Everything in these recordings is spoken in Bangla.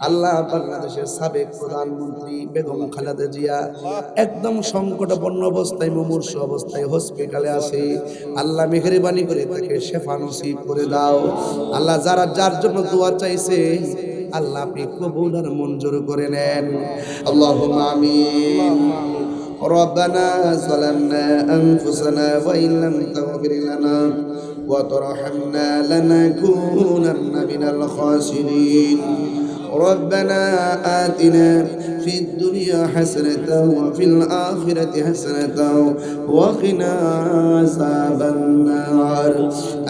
আল্লাহ বাংলাদেশের সাবেক প্রধানমন্ত্রী বেগম খালেদা জিয়া একদম সংকটাপন্ন অবস্থায় মুমূর্ষ অবস্থায় হসপিটালে আছে আল্লাহ মেহরবানি করে তাকে শেফা নসিব করে দাও আল্লাহ যারা যার জন্য দোয়া চাইছে আল্লাহ আপনি কবুল আর মঞ্জুর করে নেন আল্লাহ আমিন ربنا ظلمنا أنفسنا وإن لم تغفر لنا وترحمنا لنكونن من الخاسرين ربنا آتنا في الدنيا حسنة وفي الآخرة حسنة وقنا عذاب النار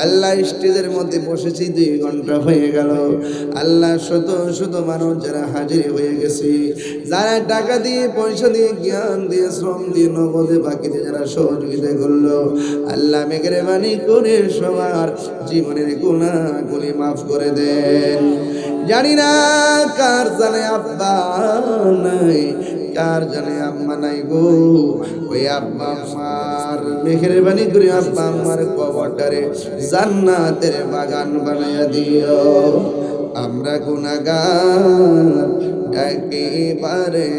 আল্লাহ স্টেজের মধ্যে বসেছি দুই ঘন্টা হয়ে গেল আল্লাহ শত শত মানুষ যারা হাজির হয়ে গেছে যারা টাকা দিয়ে পয়সা দিয়ে জ্ঞান দিয়ে শ্রম দিয়ে নগদে বাকিতে যারা সহযোগিতা করলো আল্লাহ মেঘরে বাণী করে সবার জীবনের গুণা গুলি মাফ করে দেন জানি না কার জানে আব্বা নাই, কার জানে আম্মা নাই গো। ওই আব্বা আমার মেঘের বাণী করে আব্বা আমার কবরটারে জান্নাতের বাগান বানাইয়া দিও। আমরা গুনাগার ডাকে বারে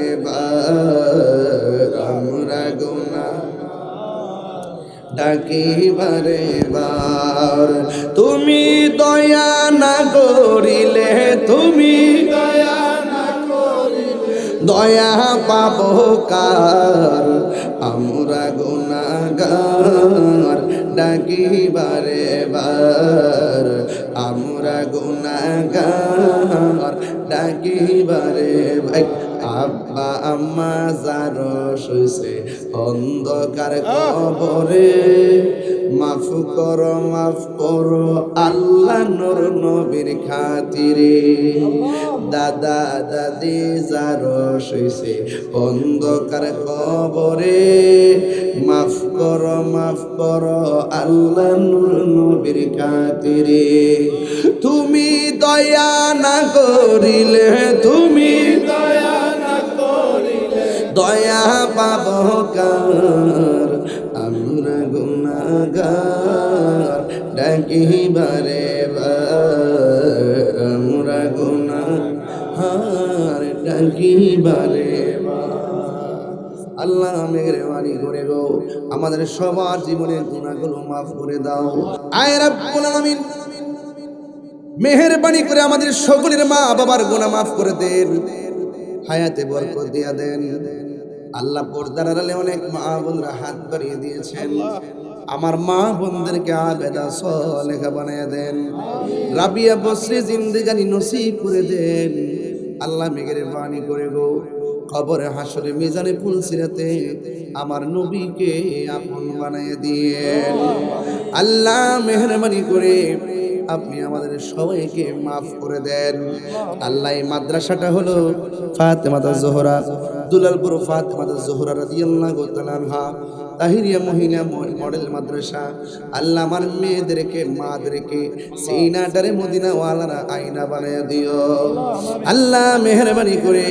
ডাকি বারে বার। তুমি দয়া না করিলে, তুমি দয়া দয়া পাব কার? আমরা গুনাগার, ডাকি বারে বার। আমরা গুনাগার, ডাকি বারে ভাই আব্বা আম্মা যার শুইছে অন্ধকার কবরে, মাফ কর মাফ কর আল্লাহ নর নবীর খাতিরে। দাদা দাদি যার শুইছে অন্ধকার কবরে, মাফ কর মাফ কর আল্লাহ নূর নবীর খাতিরে। তুমি দয়া না করিলে, তুমি দয়া পাব কার, আমরা গুনাগার ডাকি বারে বার আমরা গুনাহার ডাকি বারে। আল্লাহ মেহরবানি করে গো, আমাদের সবার জীবনের গুণাগুলো মাফ করে দাও। আয় রাব্বুল আলামিন, মেহরবানি করে আমাদের সকলের মা বাবার গুনাহ মাফ করে দেন। হায়াতে বরকত দিয়া দেন। আল্লাহ পর্দার আড়ালে অনেক মা বোনরা হাত বাড়িয়ে দিয়েছেন। আমার মা বোনদেরকে আবেদা লেখা বানিয়ে দেন। রাবিয়া বসরে জিন্দেগানি নসিব করে দেন। আল্লাহ মেঘের বাণী করে গো খবরে হাসরে মিজানে ফুল সিরাতে আমার নবীকে আপন বানিয়ে দিয়ে আল্লাহ মেহরবানি করে আপনি আমাদের সবাইকে মাফ করে দেন। আল্লাহ মাদ্রাসাটা হলো ফাতেমাতা জোহরা, দুলালপুর ফাতেমাতা জোহরা রাদিয়াল্লাহু তাআলা তাহিরিয়া মহিলা মডেল মাদ্রাসা। আল্লাহ আমার মেয়েদেরকে, মাদেরকে সিনাটারে মদিনা ওয়ালারা আয়না বানায় দিও। আল্লাহ মেহরবানি করে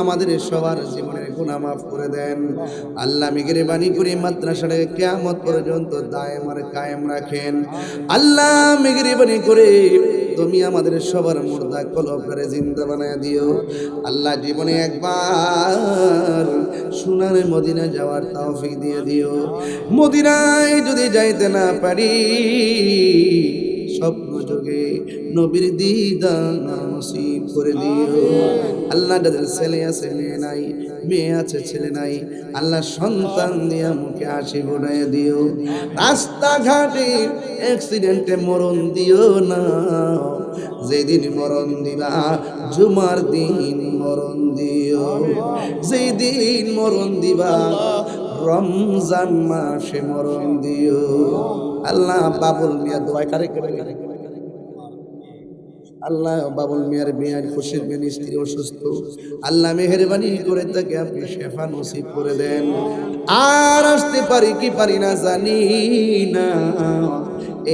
আমাদের সবার জীবনের গুনাহ মাফ করে দেন। আল্লাহ মেহরবানি করে মাদ্রাসাটাকে কিয়ামত পর্যন্ত দায়েম আর কায়েম রাখেন। আল্লাহ মেহরবানি করে তুমি আমাদের সবার মুর্দা কলবরে জিন্দা বানায় দিও। আল্লাহ জীবনে একবার সোনার মদিনা যাওয়ার তৌফিক দিয়ে দিও। মদিনায় যদি যাইতে না পারি, স্বপ্ন যোগে নবীর দিদান নসিব করে দিও। আল্লাহ যাদের ছেলে আছে, মেয়ে নাই মেয়ে আছে, ছেলে নাই। আল্লাহ সন্তান দিয়া মুখে হাসি ফোটাই দিও। রাস্তাঘাটে অ্যাক্সিডেন্টে মরণ দিও না। যেদিন মরণ দিবা, জুমার দিন মরণ দিও। যেদিন মরণ দিবা, রমজান মাসে মরণ দিও। আল্লাহ বাবুল মিয়া দোয়া করে করে। আল্লাহ বাবুল মিয়ার মেয়ার, খুশির বিয়ার স্ত্রী অসুস্থ। আল্লাহ মেহরবানি করে তাকে আপনি শেফা নসিব করে দেন। আর আসতে পারি কি পারি না জানি না।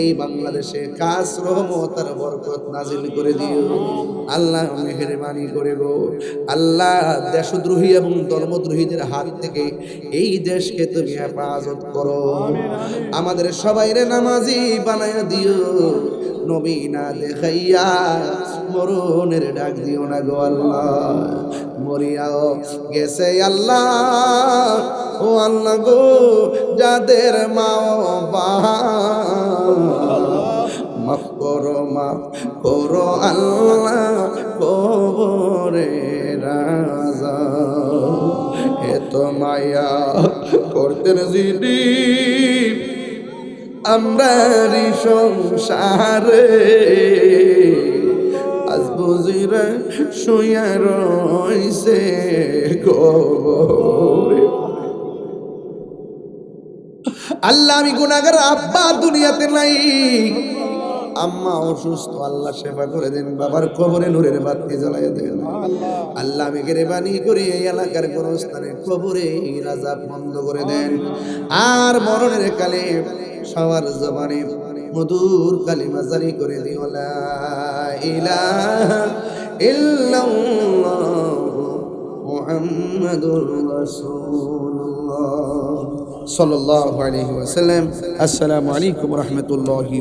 এই বাংলাদেশে কাজ রহমত আর বরকত নাজিল করে দিও। আল্লাহ মেহরবানি করে গো। আল্লাহ দেশদ্রোহী এবং ধর্মদ্রোহীদের হাত থেকে এই দেশকে তুমি হেফাজত করো। আমাদের সবাইরে নামাজি বানায় দিও। নবী না দেখাইয়া মরণের ডাক দিও না গো আল্লাহ। মরিয়াও গেছে আল্লাহ, ও আল্লাহ গো, যাদের মা বা মাফ করো মাফ করো আল্লাহ কবরে রাজা। এত মায়া আমরা সংসারে। বুঝিরে শুয়া রইছে আল্লাহ, আমি গুনাগার আব্বা, দুনিয়াতে নাই। আম্মা অসুস্থ, আল্লাহ সেবা করে দেন। বাবার কবরে নূরের বাতি জ্বালাই দেন। আল্লাহ, আমি গেরেবানি করি এই এলাকার কোন স্থানে কবরে রাজা বন্ধ করে দেন। আর মরণের কালে সবার জবানে মধুর কালিমা জারি করে দিও, লা ইলাহা ইল্লাল্লাহ মুহাম্মাদুর রাসূলুল্লাহ সাল্লাল্লাহু আলাইহি ওয়াসাল্লাম। আসসালামু আলাইকুম ওয়া রাহমাতুল্লাহি